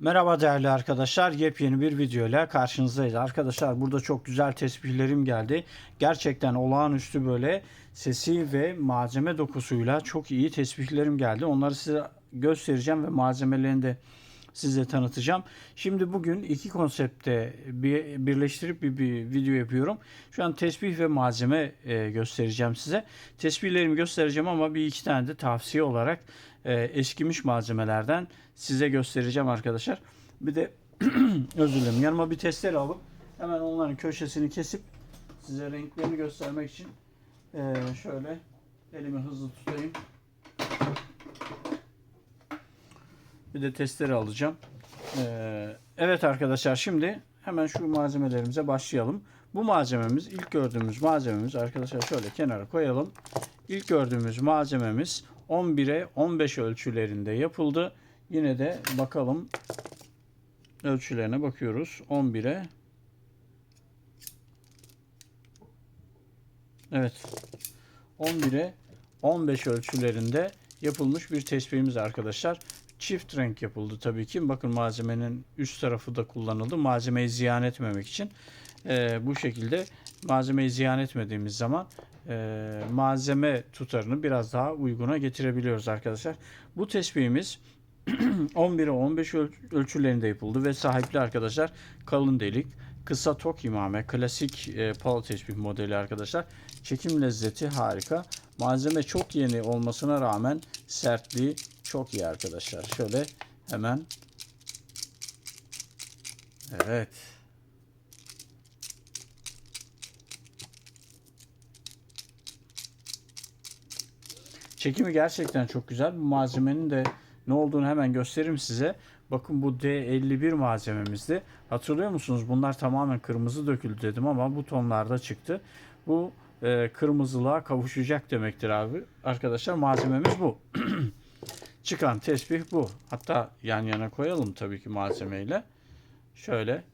Merhaba değerli arkadaşlar. Yepyeni bir video ile karşınızdayız. Arkadaşlar burada çok güzel tesbihlerim geldi. Gerçekten olağanüstü böyle sesi ve malzeme dokusuyla çok iyi tesbihlerim geldi. Onları size göstereceğim ve malzemelerini de size tanıtacağım. Şimdi bugün iki konsepte bir, birleştirip bir, bir video yapıyorum. Şu an tesbih ve malzeme e, göstereceğim size. Tesbihlerimi göstereceğim ama bir iki tane de tavsiye olarak e, eskimiş malzemelerden size göstereceğim arkadaşlar. Bir de özür dilerim yanıma bir testere alıp hemen onların köşesini kesip size renklerini göstermek için e, şöyle elimi hızlı tutayım. Bir de testere alacağım. Ee, evet arkadaşlar şimdi hemen şu malzemelerimize başlayalım. Bu malzememiz ilk gördüğümüz malzememiz arkadaşlar şöyle kenara koyalım. İlk gördüğümüz malzememiz 11'e 15 ölçülerinde yapıldı. Yine de bakalım ölçülerine bakıyoruz. 11'e Evet. 11'e 15 ölçülerinde yapılmış bir tespihimiz arkadaşlar. Çift renk yapıldı tabii ki. Bakın malzemenin üst tarafı da kullanıldı. Malzemeyi ziyan etmemek için. Ee, bu şekilde malzemeyi ziyan etmediğimiz zaman e, malzeme tutarını biraz daha uyguna getirebiliyoruz arkadaşlar. Bu tespihimiz 11'e 15 öl- ölçülerinde yapıldı ve sahipli arkadaşlar kalın delik, kısa tok imame, klasik e, palo tespih modeli arkadaşlar. Çekim lezzeti harika. Malzeme çok yeni olmasına rağmen sertliği çok iyi arkadaşlar. Şöyle hemen Evet. Çekimi gerçekten çok güzel. Bu malzemenin de ne olduğunu hemen göstereyim size. Bakın bu D51 malzememizdi. Hatırlıyor musunuz? Bunlar tamamen kırmızı döküldü dedim ama bu tonlarda çıktı. Bu e, kırmızılığa kavuşacak demektir abi. Arkadaşlar malzememiz bu. Çıkan tesbih bu. Hatta yan yana koyalım tabii ki malzemeyle. Şöyle.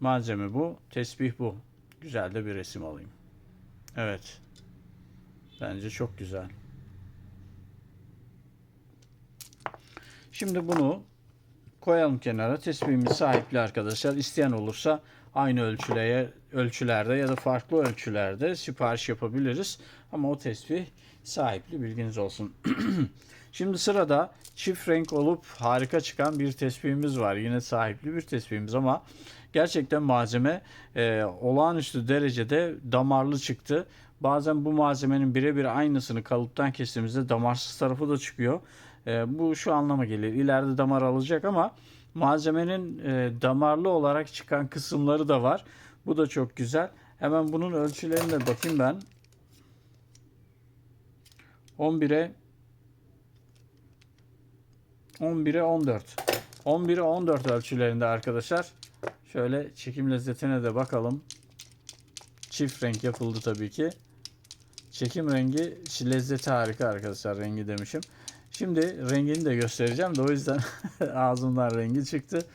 Malzeme bu. Tesbih bu. Güzel de bir resim alayım. Evet. Bence çok güzel. Şimdi bunu koyalım kenara. Tesbihimiz sahipli arkadaşlar. İsteyen olursa aynı ölçüleye ölçülerde ya da farklı ölçülerde sipariş yapabiliriz. Ama o tesbih sahipli bilginiz olsun. Şimdi sırada çift renk olup harika çıkan bir tesbihimiz var. Yine sahipli bir tesbihimiz ama gerçekten malzeme e, olağanüstü derecede damarlı çıktı. Bazen bu malzemenin birebir aynısını kalıptan kestiğimizde damarsız tarafı da çıkıyor. E, bu şu anlama gelir. İleride damar alacak ama malzemenin e, damarlı olarak çıkan kısımları da var. Bu da çok güzel. Hemen bunun ölçülerine bakayım ben. 11'e 11'e 14. 11'e 14 ölçülerinde arkadaşlar. Şöyle çekim lezzetine de bakalım. Çift renk yapıldı tabii ki. Çekim rengi lezzeti harika arkadaşlar rengi demişim. Şimdi rengini de göstereceğim de o yüzden ağzımdan rengi çıktı.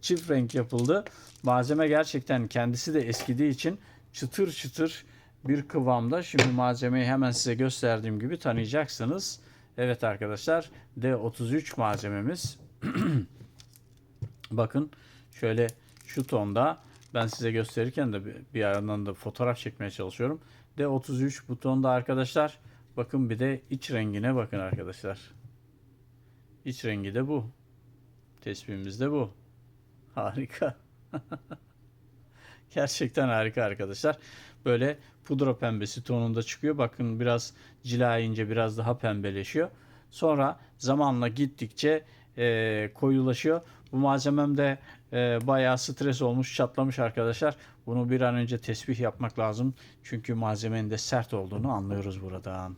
Çift renk yapıldı. Malzeme gerçekten kendisi de eskidiği için çıtır çıtır bir kıvamda. Şimdi malzemeyi hemen size gösterdiğim gibi tanıyacaksınız. Evet arkadaşlar D33 malzememiz. Bakın şöyle şu tonda ben size gösterirken de bir, yandan da fotoğraf çekmeye çalışıyorum. D33 bu tonda arkadaşlar. Bakın bir de iç rengine bakın arkadaşlar. İç rengi de bu. Tespihimiz de bu. Harika. Gerçekten harika arkadaşlar. Böyle pudra pembesi tonunda çıkıyor. Bakın biraz cilayince biraz daha pembeleşiyor. Sonra zamanla gittikçe e, koyulaşıyor. Bu malzemem de e, bayağı stres olmuş, çatlamış arkadaşlar. Bunu bir an önce tesbih yapmak lazım. Çünkü malzemenin de sert olduğunu anlıyoruz buradan.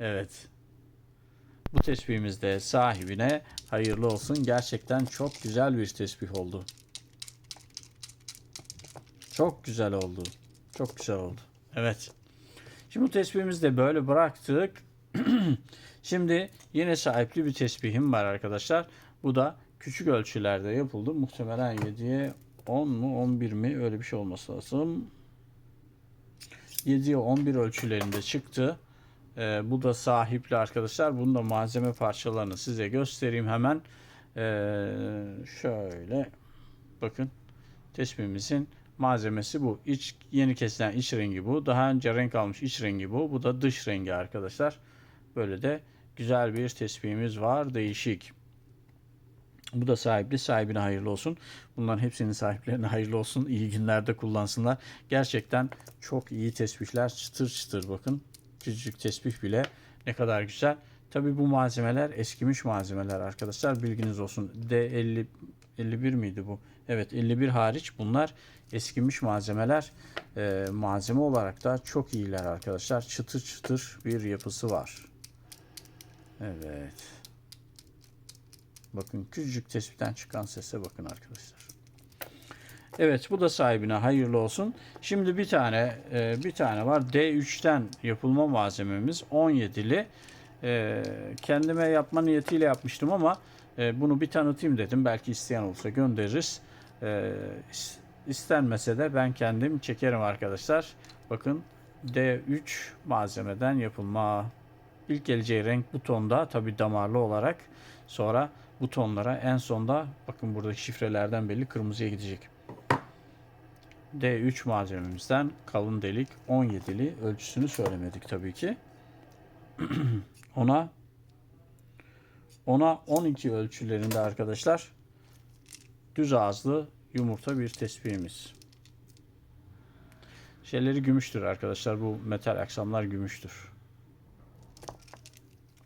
Evet. Bu tesbihimiz de sahibine hayırlı olsun. Gerçekten çok güzel bir tesbih oldu. Çok güzel oldu. Çok güzel oldu. Evet. Şimdi bu tesbihimizi de böyle bıraktık. Şimdi yine sahipli bir tesbihim var arkadaşlar. Bu da küçük ölçülerde yapıldı. Muhtemelen 7'ye 10 mu 11 mi öyle bir şey olması lazım. 7'ye 11 ölçülerinde çıktı. Ee, bu da sahipli arkadaşlar. Bunun da malzeme parçalarını size göstereyim hemen. Ee, şöyle bakın tespihimizin malzemesi bu. İç yeni kesilen iç rengi bu. Daha önce renk almış iç rengi bu. Bu da dış rengi arkadaşlar. Böyle de güzel bir tespihimiz var. Değişik. Bu da sahipli. Sahibine hayırlı olsun. Bunların hepsinin sahiplerine hayırlı olsun. İyi günlerde kullansınlar. Gerçekten çok iyi tespihler. Çıtır çıtır bakın. Küçücük tesbih bile ne kadar güzel. Tabi bu malzemeler eskimiş malzemeler arkadaşlar. Bilginiz olsun. D50 51 miydi bu? Evet 51 hariç bunlar eskimiş malzemeler. Ee, malzeme olarak da çok iyiler arkadaşlar. Çıtır çıtır bir yapısı var. Evet. Bakın küçücük tespitten çıkan sese bakın arkadaşlar. Evet bu da sahibine hayırlı olsun. Şimdi bir tane e, bir tane var. D3'ten yapılma malzememiz 17'li. E, kendime yapma niyetiyle yapmıştım ama e, bunu bir tanıtayım dedim. Belki isteyen olursa göndeririz. E, is- istenmese de ben kendim çekerim arkadaşlar. Bakın D3 malzemeden yapılma. İlk geleceği renk bu tonda tabi damarlı olarak. Sonra bu tonlara en sonda bakın buradaki şifrelerden belli kırmızıya gidecek. D3 malzememizden kalın delik 17'li ölçüsünü söylemedik tabii ki. ona ona 12 ölçülerinde arkadaşlar düz ağızlı yumurta bir tespihimiz. Şeyleri gümüştür arkadaşlar. Bu metal aksamlar gümüştür.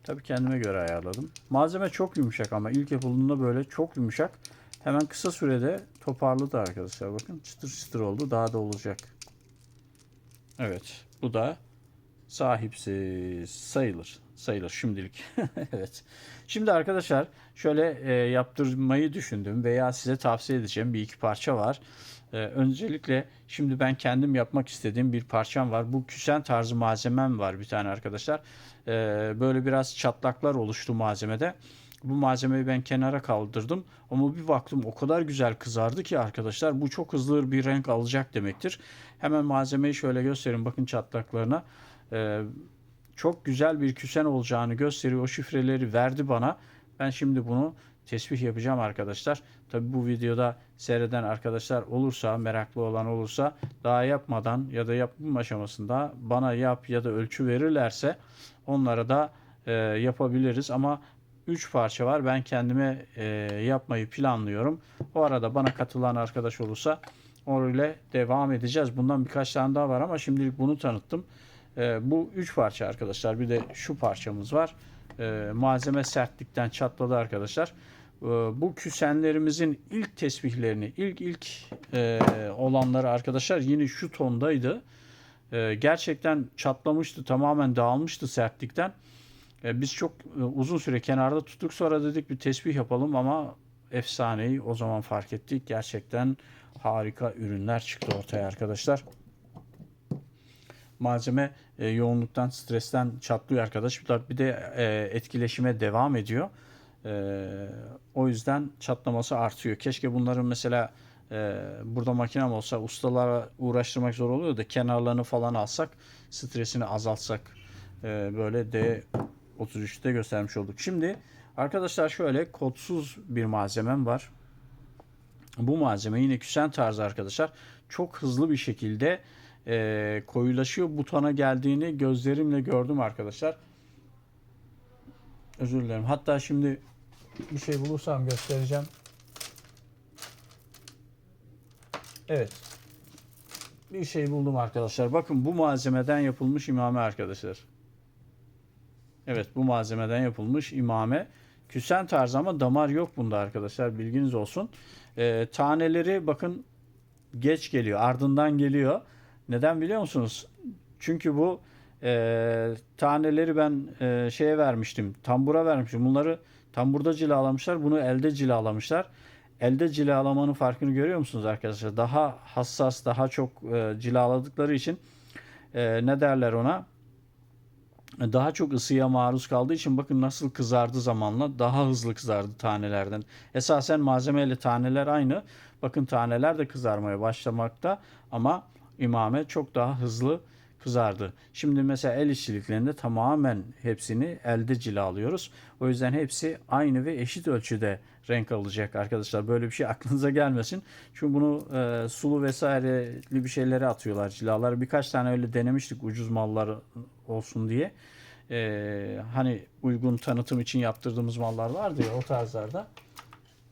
Tabii kendime göre ayarladım. Malzeme çok yumuşak ama ilk yapıldığında böyle çok yumuşak. Hemen kısa sürede toparladı arkadaşlar. Bakın çıtır çıtır oldu. Daha da olacak. Evet. Bu da sahipsiz sayılır. Sayılır şimdilik. evet. Şimdi arkadaşlar şöyle e, yaptırmayı düşündüm veya size tavsiye edeceğim bir iki parça var. E, öncelikle şimdi ben kendim yapmak istediğim bir parçam var. Bu küsen tarzı malzemem var bir tane arkadaşlar. E, böyle biraz çatlaklar oluştu malzemede. Bu malzemeyi ben kenara kaldırdım ama bir baktım o kadar güzel kızardı ki arkadaşlar bu çok hızlı bir renk alacak demektir. Hemen malzemeyi şöyle göstereyim bakın çatlaklarına. Ee, çok güzel bir küsen olacağını gösteriyor. O şifreleri verdi bana. Ben şimdi bunu tesbih yapacağım arkadaşlar. Tabi bu videoda seyreden arkadaşlar olursa, meraklı olan olursa daha yapmadan ya da yapım aşamasında bana yap ya da ölçü verirlerse onlara da e, yapabiliriz. Ama 3 parça var. Ben kendime e, yapmayı planlıyorum. O arada bana katılan arkadaş olursa öyle devam edeceğiz. Bundan birkaç tane daha var ama şimdilik bunu tanıttım. E, bu 3 parça arkadaşlar. Bir de şu parçamız var. E, malzeme sertlikten çatladı arkadaşlar. E, bu küsenlerimizin ilk tesbihlerini, ilk ilk e, olanları arkadaşlar yine şu tondaydı. E, gerçekten çatlamıştı, tamamen dağılmıştı sertlikten. E, Biz çok e, uzun süre kenarda tuttuk. Sonra dedik bir tesbih yapalım ama efsaneyi o zaman fark ettik. Gerçekten harika ürünler çıktı ortaya arkadaşlar. Malzeme e, yoğunluktan, stresten çatlıyor arkadaşlar. Bir de e, etkileşime devam ediyor. E, o yüzden çatlaması artıyor. Keşke bunların mesela e, burada makinem olsa ustalara uğraştırmak zor oluyor da kenarlarını falan alsak stresini azaltsak e, böyle de 33'te göstermiş olduk. Şimdi arkadaşlar şöyle kodsuz bir malzemem var. Bu malzeme yine küsen tarzı arkadaşlar. Çok hızlı bir şekilde e, koyulaşıyor. Butona geldiğini gözlerimle gördüm arkadaşlar. Özür dilerim. Hatta şimdi bir şey bulursam göstereceğim. Evet. Bir şey buldum arkadaşlar. Bakın bu malzemeden yapılmış imame arkadaşlar. Evet bu malzemeden yapılmış imame. Küsen tarzı ama damar yok bunda arkadaşlar bilginiz olsun. Ee, taneleri bakın geç geliyor ardından geliyor. Neden biliyor musunuz? Çünkü bu e, taneleri ben e, şeye vermiştim tambura vermiştim. Bunları tamburda cilalamışlar bunu elde cilalamışlar. Elde cilalamanın farkını görüyor musunuz arkadaşlar? Daha hassas daha çok e, cilaladıkları için e, ne derler ona? daha çok ısıya maruz kaldığı için bakın nasıl kızardı zamanla daha hızlı kızardı tanelerden. Esasen malzemeyle taneler aynı. Bakın taneler de kızarmaya başlamakta ama imame çok daha hızlı kızardı. Şimdi mesela el işçiliklerinde tamamen hepsini elde cilalıyoruz. O yüzden hepsi aynı ve eşit ölçüde renk alacak arkadaşlar. Böyle bir şey aklınıza gelmesin. Çünkü bunu e, sulu vesaireli bir şeylere atıyorlar cilalar. Birkaç tane öyle denemiştik ucuz mallar olsun diye. E, hani uygun tanıtım için yaptırdığımız mallar vardı ya o tarzlarda.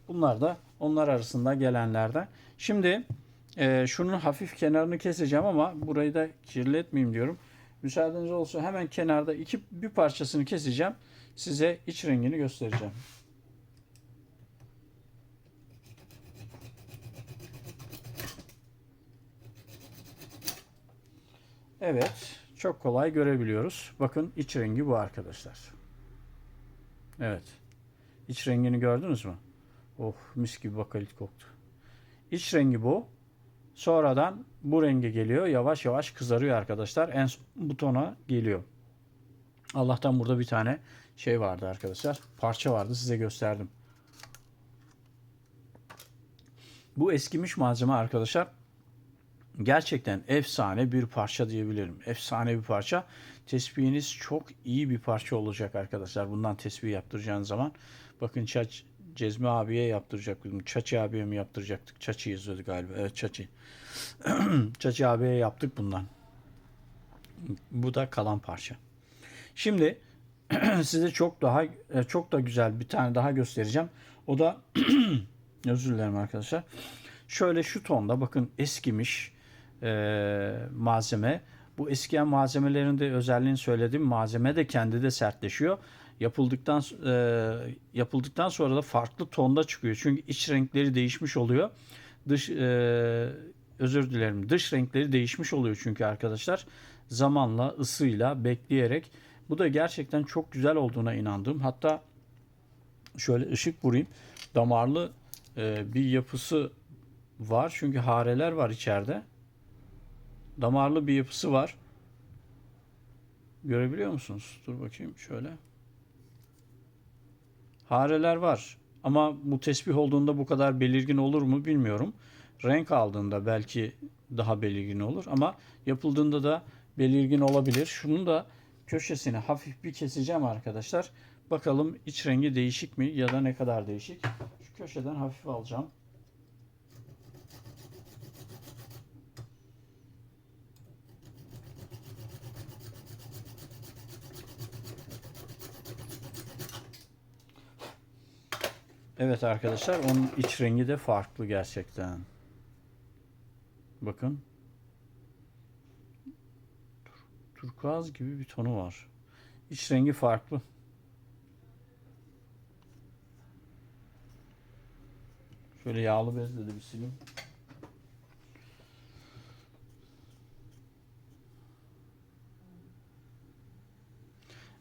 Bunlar da onlar arasında gelenlerden. Şimdi e, şunun hafif kenarını keseceğim ama burayı da kirletmeyeyim diyorum. Müsaadeniz olsa hemen kenarda iki bir parçasını keseceğim. Size iç rengini göstereceğim. Evet, çok kolay görebiliyoruz. Bakın iç rengi bu arkadaşlar. Evet. İç rengini gördünüz mü? Oh mis gibi bakalit koktu. İç rengi bu. Sonradan bu renge geliyor. Yavaş yavaş kızarıyor arkadaşlar. En son butona geliyor. Allah'tan burada bir tane şey vardı arkadaşlar. Parça vardı size gösterdim. Bu eskimiş malzeme arkadaşlar. Gerçekten efsane bir parça diyebilirim. Efsane bir parça. Tespihiniz çok iyi bir parça olacak arkadaşlar. Bundan tespih yaptıracağınız zaman. Bakın çaç Cezmi abiye yaptıracaktık. Çaçı abiye mi yaptıracaktık? Çaçı yazıyordu galiba. Evet Çaçı. Çaçı abiye yaptık bundan. Bu da kalan parça. Şimdi size çok daha çok da güzel bir tane daha göstereceğim. O da özür dilerim arkadaşlar. Şöyle şu tonda bakın eskimiş e, malzeme. Bu eskiyen malzemelerin de özelliğini söyledim. Malzeme de kendi de sertleşiyor. Yapıldıktan e, yapıldıktan sonra da farklı tonda çıkıyor. Çünkü iç renkleri değişmiş oluyor. Dış e, özür dilerim. Dış renkleri değişmiş oluyor çünkü arkadaşlar. Zamanla, ısıyla, bekleyerek. Bu da gerçekten çok güzel olduğuna inandım. Hatta şöyle ışık vurayım. Damarlı e, bir yapısı var. Çünkü hareler var içeride. Damarlı bir yapısı var. Görebiliyor musunuz? Dur bakayım şöyle. Hareler var. Ama bu tesbih olduğunda bu kadar belirgin olur mu bilmiyorum. Renk aldığında belki daha belirgin olur ama yapıldığında da belirgin olabilir. Şunun da köşesini hafif bir keseceğim arkadaşlar. Bakalım iç rengi değişik mi ya da ne kadar değişik. Şu köşeden hafif alacağım. Evet arkadaşlar onun iç rengi de farklı gerçekten. Bakın. Tur- Turkuaz gibi bir tonu var. İç rengi farklı. Şöyle yağlı bezle de bir sileyim.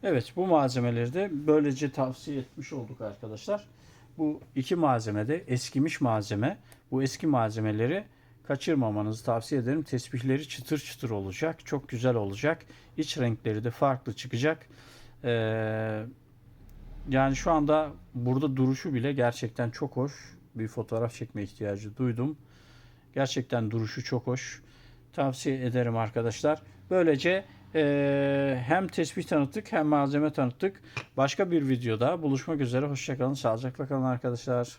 Evet bu malzemeleri de böylece tavsiye etmiş olduk arkadaşlar. Bu iki malzeme de eskimiş malzeme. Bu eski malzemeleri kaçırmamanızı tavsiye ederim. Tesbihleri çıtır çıtır olacak. Çok güzel olacak. İç renkleri de farklı çıkacak. Ee, yani şu anda burada duruşu bile gerçekten çok hoş. Bir fotoğraf çekme ihtiyacı duydum. Gerçekten duruşu çok hoş. Tavsiye ederim arkadaşlar. Böylece ee, hem tespih tanıttık hem malzeme tanıttık. Başka bir videoda buluşmak üzere. Hoşçakalın. Sağlıcakla kalın arkadaşlar.